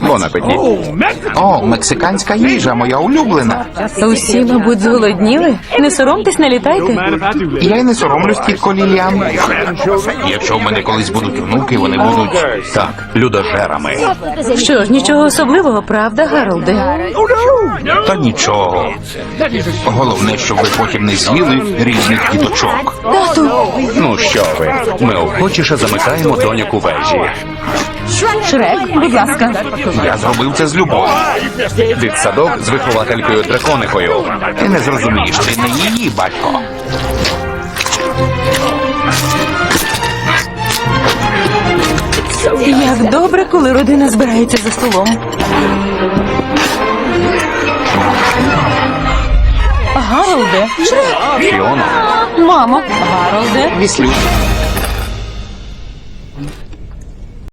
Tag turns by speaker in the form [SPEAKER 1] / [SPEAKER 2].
[SPEAKER 1] Бон апетит.
[SPEAKER 2] О, мексиканська їжа, моя улюблена.
[SPEAKER 3] Усі, мабуть, зголодніли. Не соромтесь, налітайте.
[SPEAKER 2] Я й не соромлюсь, тітко Ліліан. Якщо в мене колись будуть онуки, вони будуть
[SPEAKER 1] Так, людожерами.
[SPEAKER 3] Що ж, нічого особливого, правда, Гаролде?
[SPEAKER 2] та нічого. Головне, щоб ви потім не з'їли різних діточок.
[SPEAKER 3] Тату,
[SPEAKER 1] Ну що ви? Ми охочіше замикаємо доньок у вежі.
[SPEAKER 3] Шрек, будь ласка.
[SPEAKER 2] Я зробив це з любов'ю.
[SPEAKER 1] Дитсадок з вихователькою драконихою.
[SPEAKER 2] Ти не зрозумієш, ти не її батько.
[SPEAKER 3] Як добре, коли родина збирається за столом. Гаролде,
[SPEAKER 1] Фіона.
[SPEAKER 3] мамо, Гаролде.
[SPEAKER 2] Віслюк.